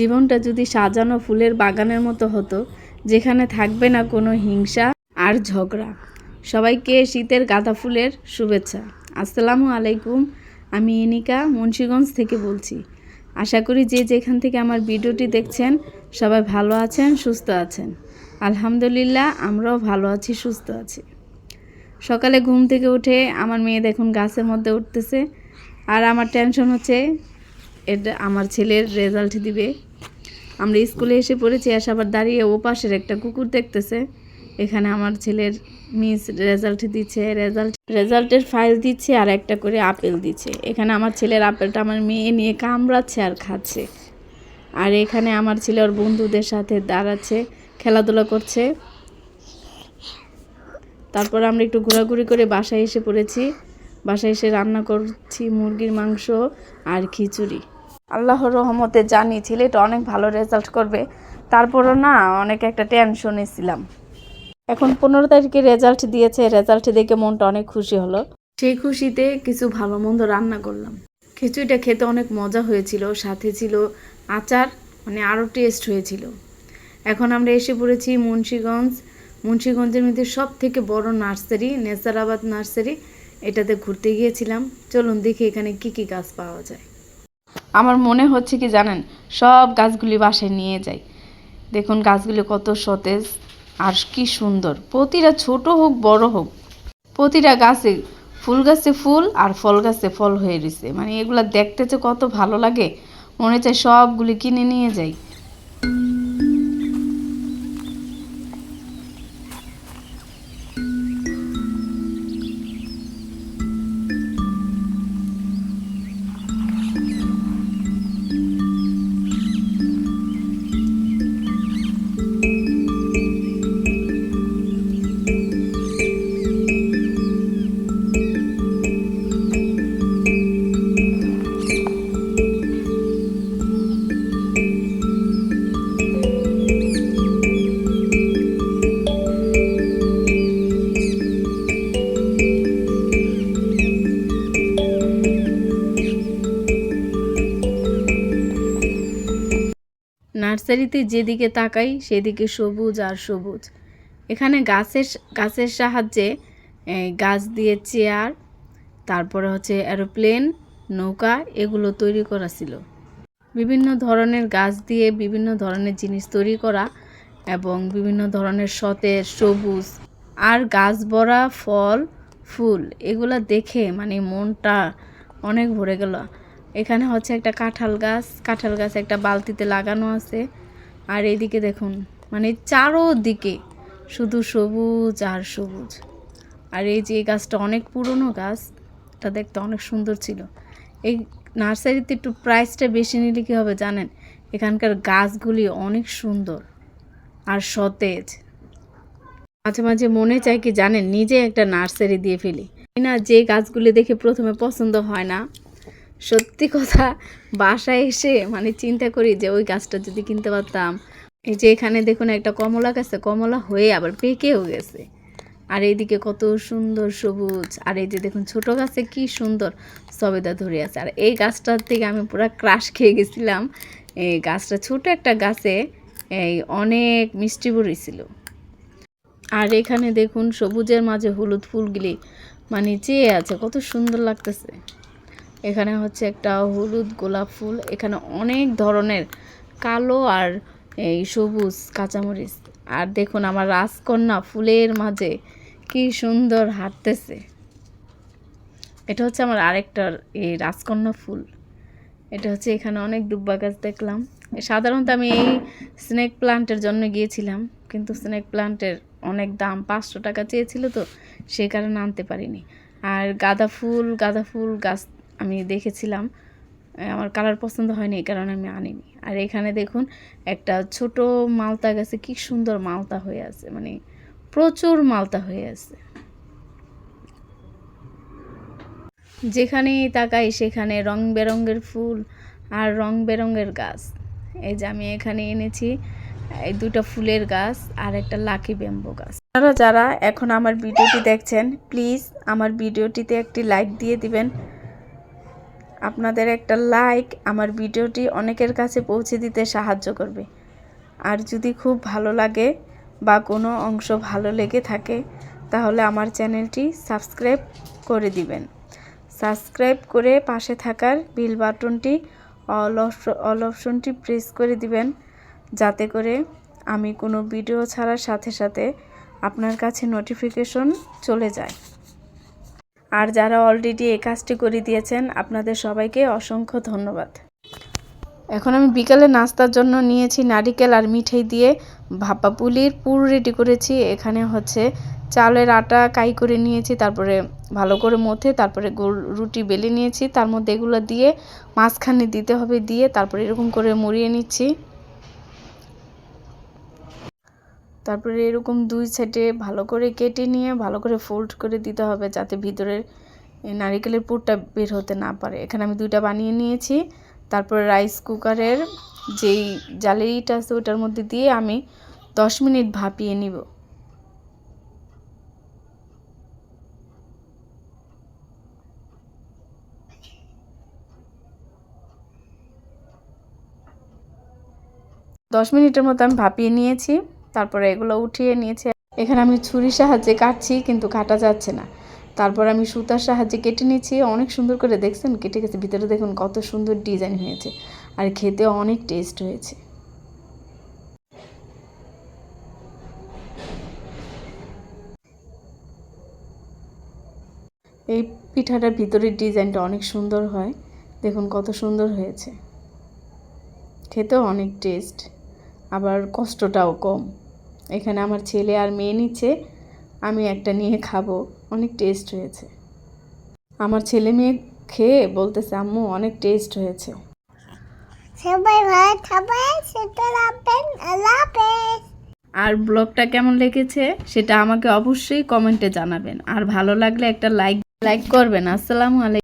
জীবনটা যদি সাজানো ফুলের বাগানের মতো হতো, যেখানে থাকবে না কোনো হিংসা আর ঝগড়া। সবাইকে শীতের গাঁদা ফুলের শুভেচ্ছা। আসসালামু আলাইকুম, আমি ইনিকা মুন্সীগঞ্জ থেকে বলছি। আশা করি যে যেখান থেকে আমার ভিডিওটি দেখছেন, সবাই ভালো আছেন, সুস্থ আছেন। আলহামদুলিল্লাহ, আমরাও ভালো আছি, সুস্থ আছি। সকালে ঘুম থেকে উঠে আমার মেয়ে দেখুন গাছের মধ্যে উঠতেছে, আর আমার টেনশন হচ্ছে, এটা আমার ছেলের রেজাল্ট দিবে। আমরা স্কুলে এসে পড়েছি এসে আবার দাঁড়িয়ে ও পাশের একটা কুকুর দেখতেছে। এখানে আমার ছেলের মিস রেজাল্ট দিচ্ছে রেজাল্ট রেজাল্টের ফাইল দিচ্ছে আর একটা করে আপেল দিচ্ছে। এখানে আমার ছেলের আপেলটা আমার মেয়ে নিয়ে কামড়াচ্ছে আর খাচ্ছে। আর এখানে আমার ছেলে ওর বন্ধুদের সাথে দাঁড়াচ্ছে, খেলাধুলা করছে। তারপর আমরা একটু ঘোরাঘুরি করে বাসায় এসে পড়েছি। বাসায় এসে রান্না করছি মুরগির মাংস আর খিচুড়ি। আল্লাহর রহমতে জানি ছেলেটা অনেক ভালো রেজাল্ট করবে। তারপরও না, অনেক একটা টেনশনে ছিলাম। এখন পনেরো তারিখে রেজাল্ট দিয়েছে রেজাল্ট দেখে মনটা অনেক খুশি হলো। সেই খুশিতে কিছু ভালো মন্দ রান্না করলাম। খিচুড়িটা খেতে অনেক মজা হয়েছিল, সাথে ছিল আচার মানে আরও টেস্ট হয়েছিল। এখন আমরা এসে পড়েছি মুন্সীগঞ্জ। মুন্সীগঞ্জের মধ্যে সব থেকে বড় নার্সারি, নেসারাবাদ নার্সারি। এটাতে ঘুরতে গিয়েছিলাম। চলুন দেখি এখানে কি কি গাছ পাওয়া যায়। আমার মনে হচ্ছে কি জানেন, সব গাছগুলি বাসায় নিয়ে যাই। দেখুন গাছগুলি কত সতেজ আর কি সুন্দর। প্রতিটা ছোট হোক, বড় হোক, প্রতিটা গাছে ফুল গাছে ফুল আর ফল গাছে ফল হয়ে রয়েছে মানে এগুলা দেখতে যে কত ভালো লাগে, মনে চায় সবগুলি কিনে নিয়ে যাই। নার্সারিতে যেদিকে তাকাই, সেদিকে সবুজ আর সবুজ। এখানে গাছের গাছের সাহায্যে গাছ দিয়ে চেয়ার, তারপরে হচ্ছে এরোপ্লেন নৌকা, এগুলো তৈরি করা ছিল। বিভিন্ন ধরনের গাছ দিয়ে বিভিন্ন ধরনের জিনিস তৈরি করা এবং বিভিন্ন ধরনের সতেজ, সবুজ আর গাছ ভরা ফল, ফুল, এগুলা দেখে মানে মনটা অনেক ভরে গেল। এখানে হচ্ছে একটা কাঁঠাল গাছ। কাঁঠাল গাছ একটা বালতিতে লাগানো আছে। আর এদিকে দেখুন মানে চারোদিকে শুধু সবুজ আর সবুজ। আর এই যে গাছটা অনেক পুরনো গাছ, এটা দেখতে অনেক সুন্দর ছিল। এই নার্সারিতে একটু প্রাইসটা বেশি নিলে কী হবে জানেন? এখানকার গাছগুলি অনেক সুন্দর আর সতেজ। মাঝে মাঝে মনে চায় কি জানেন, নিজে একটা নার্সারি দিয়ে ফেলি। না যে গাছগুলি দেখে প্রথমে পছন্দ হয় না সত্যি কথা, বাসায় এসে মানে চিন্তা করি যে ওই গাছটা যদি কিনতে পারতাম। এই যে এখানে দেখুন একটা কমলা গাছে কমলা হয়ে আবার পেকেও গেছে। আর এইদিকে কত সুন্দর সবুজ, আর এই যে দেখুন ছোট গাছে কি সুন্দর সবেদা ধরে আছে। আর এই গাছটার থেকে আমি পুরো ক্রাশ খেয়ে গেছিলাম। এই গাছটা ছোট একটা গাছে, এই অনেক মিষ্টি ছিল। আর এখানে দেখুন সবুজের মাঝে হলুদ ফুলগুলি মানে চেয়ে আছে, কত সুন্দর লাগতেছে। এখানে হচ্ছে একটা হলুদ গোলাপ ফুল। এখানে অনেক ধরনের কালো আর এই সবুজ কাঁচামরিচ। আর দেখুন আমার রাজকন্যা ফুলের মাঝে কি সুন্দর হাঁটতেছে। এটা হচ্ছে আমার আরেকটার এই রাজকন্যা ফুল। এটা হচ্ছে এখানে অনেক দুব্বা গাছ দেখলাম। সাধারণত আমি এই স্নেক প্লান্টের জন্য গিয়েছিলাম, কিন্তু স্নেক প্লান্টের অনেক দাম পাঁচশো টাকা চেয়েছিল তো সেই কারণে আনতে পারিনি। আর গাঁদা ফুল গাঁদা ফুল, গাছ আমি দেখেছিলাম আমার কালার পছন্দ হয়নি, এই কারণে আমি আনিনি। আর এখানে দেখুন, একটা ছোট মালতা গাছে, কি সুন্দর মালতা হয়ে আছে মানে প্রচুর মালতা হয়ে আছে। যেখানেই তাকাই সেখানে রং বেরঙের ফুল আর রং বেরঙের গাছ। এই যে আমি এখানে এনেছি, এই দুটো ফুলের গাছ আর একটা লাকি ব্যাম্বো গাছ। আপনারা যারা এখন আমার ভিডিওটি দেখছেন, প্লিজ আমার ভিডিওটিতে একটি লাইক দিয়ে দিবেন। আপনাদের একটা লাইক আমার ভিডিওটি অনেকের কাছে পৌঁছে দিতে সাহায্য করবে। আর যদি খুব ভালো লাগে বা কোনো অংশ ভালো লেগে থাকে, তাহলে আমার চ্যানেলটি সাবস্ক্রাইব করে দিবেন। সাবস্ক্রাইব করে পাশে থাকার বিল বাটনটি অল অল অপশনটি প্রেস করে দিবেন, যাতে করে আমি কোনো ভিডিও ছাড়ার সাথে সাথে আপনার কাছে নোটিফিকেশন চলে যায়। আর যারা অলরেডি এই কাজটি করে দিয়েছেন, আপনাদের সবাইকে অসংখ্য ধন্যবাদ। এখন আমি বিকালে নাস্তার জন্য নিয়েছি নারিকেল আর মিঠাই দিয়ে ভাপা পুলির, পুর রেডি করেছি। এখানে হচ্ছে চালের আটা কাই করে নিয়েছি, তারপরে ভালো করে মথে, তারপরে গোল রুটি বেলে নিয়েছি। তার মধ্যে এগুলো দিয়ে মাঝখানে দিতে হবে, দিয়ে তারপরে এরকম করে মুড়িয়ে নিচ্ছি। তারপরে এরকম দুই সাইডে ভালো করে কেটে নিয়ে ভালো করে ফোল্ড করে দিতে হবে যাতে ভিতরের নারিকেলের পুরটা বের হতে না পারে। এখানে আমি দুইটা বানিয়ে নিয়েছি। তারপরে রাইস কুকারের যেই জালিটা আছে ওটার মধ্যে দিয়ে আমি দশ মিনিট ভাপিয়ে নিব। দশ মিনিটের মতো আমি ভাপিয়ে নিয়েছি। তারপরে এগুলো উঠিয়ে নিয়েছে। এখানে আমি ছুরির সাহায্যে কাটছি, কিন্তু কাটা যাচ্ছে না। তারপর আমি সুতার সাহায্যে কেটে নিয়েছি, অনেক সুন্দর করে দেখছেন? কেটে গেছে। ভিতরে দেখুন কত সুন্দর ডিজাইন হয়েছে। আর খেতে অনেক টেস্ট হয়েছে। এই পিঠাটার ভিতরের ডিজাইনটা অনেক সুন্দর হয়। দেখুন কত সুন্দর হয়েছে। খেতেও অনেক টেস্ট। আবার কষ্টটাও কম। এখানে আমার ছেলে আর মেয়ে নিচ্ছে আমি একটা নিয়ে খাব। অনেক টেস্ট হয়েছে। আমার ছেলে মেয়ে খেয়ে বলতেছে আম্মু অনেক টেস্ট হয়েছে। সবাই ভালো থাকবেন সেটা রাখবেন আল্লাহ আর ব্লগটা কেমন লেগেছে সেটা আমাকে অবশ্যই কমেন্টে জানাবেন। আর ভালো লাগলে একটা লাইক লাইক করবেন। আসসালামু আলাইকুম।